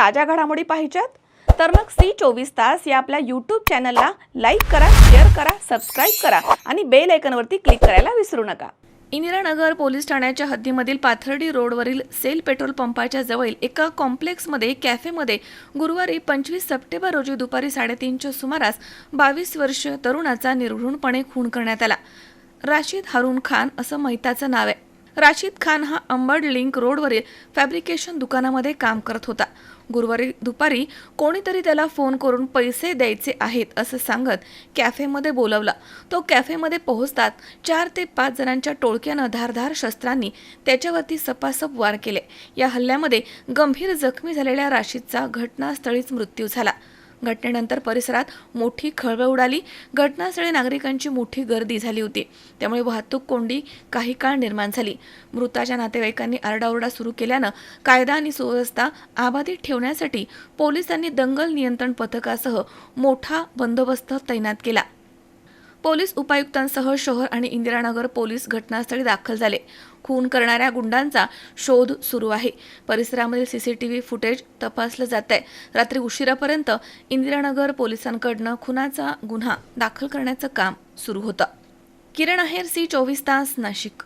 ताज्या घडामोडी पाहिजेत? तर मग सी चोवीस तास या आपल्या यूट्यूब चॅनलला लाईक करा शेअर करा सबस्क्राईब करा आणि बेल आयकनवरती क्लिक करायला विसरू नका. इंदिरानगर पोलीस ठाण्याच्या हद्दीमधील पाथर्डी रोडवरील सेल पेट्रोल पंपाच्या जवळील एका कॉम्प्लेक्समध्ये कॅफेमध्ये गुरुवारी पंचवीस सप्टेंबर रोजी दुपारी साडेतीनच्या सुमारास बावीस वर्षीय तरुणाचा निर्घृणपणे खून करण्यात आला. राशीद हारून खान असं मैताचं नाव आहे. राशीद खान हा अंबड लिंक रोडवरील फॅब्रिकेशन दुकानामध्ये काम करत होता. गुरुवारी दुपारी कोणीतरी त्याला फोन करून पैसे द्यायचे आहेत असं सांगत कॅफेमध्ये बोलवला. तो कॅफेमध्ये पोहोचतात चार ते पाच जणांच्या टोळक्यानं धारधार शस्त्रांनी त्याच्यावरती सपासप वार केले. या हल्ल्यामध्ये गंभीर जखमी झालेल्या राशीदचा घटनास्थळीच मृत्यू झाला. घटनेनंतर परिसरात मोठी खळबळ उडाली. घटनास्थळी नागरिकांची मोठी गर्दी झाली होती. त्यामुळे वाहतूक कोंडी काही काळ निर्माण झाली. मृताच्या नातेवाईकांनी आरडाओरडा सुरू केल्यानं कायदा आणि सुव्यवस्था आबाधित ठेवण्यासाठी पोलिसांनी दंगल नियंत्रण पथकासह मोठा बंदोबस्त तैनात केला. पोलीस उपायुक्तांसह शहर आणि इंदिरानगर पोलीस घटनास्थळी दाखल झाले. खून करणाऱ्या गुंडांचा शोध सुरू आहे. परिसरामधील सीसीटीव्ही फुटेज तपासलं जात आहे रात्री उशिरापर्यंत इंदिरानगर पोलिसांकडनं खुनाचा गुन्हा दाखल करण्याचं काम सुरू होतं. किरण आहेर सी चोवीस तास नाशिक.